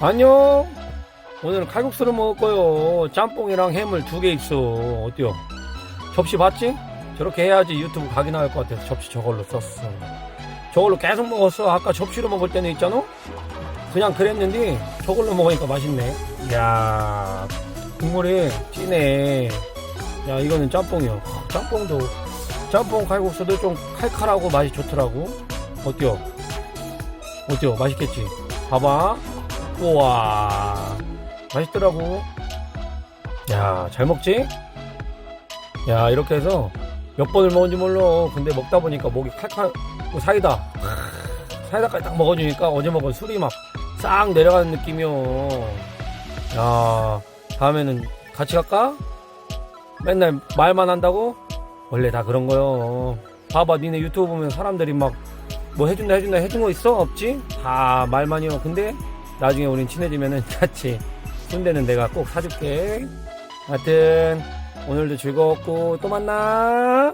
안녕. 오늘은 칼국수를 먹을 거요. 짬뽕이랑 해물 두 개 있어. 어때요? 접시 봤지? 저렇게 해야지 유튜브 각이 나올 것 같아서 접시 저걸로 썼어. 저걸로 계속 먹었어. 아까 접시로 먹을 때는 있잖아? 그냥 그랬는데 저걸로 먹으니까 맛있네. 이야, 국물이 진해. 야, 이거는 짬뽕이요. 짬뽕도, 짬뽕 칼국수도 좀 칼칼하고 맛이 좋더라고. 어때요? 어때요? 맛있겠지? 봐봐. 우와. 맛있더라고. 야, 잘 먹지? 야, 이렇게 해서 몇 번을 먹은지 몰라. 근데 먹다 보니까 목이 칼칼, 뭐 사이다. 사이다까지 딱 먹어주니까 어제 먹은 술이 막 싹 내려가는 느낌이요. 야, 다음에는 같이 갈까? 맨날 말만 한다고? 원래 다 그런 거요. 봐봐, 니네 유튜브 보면 사람들이 막 뭐 해준다 해준다 해준 거 있어? 없지? 다 말만이요. 근데 나중에 우린 친해지면은 같이 순대는 내가 꼭 사줄게. 하여튼 오늘도 즐거웠고 또 만나.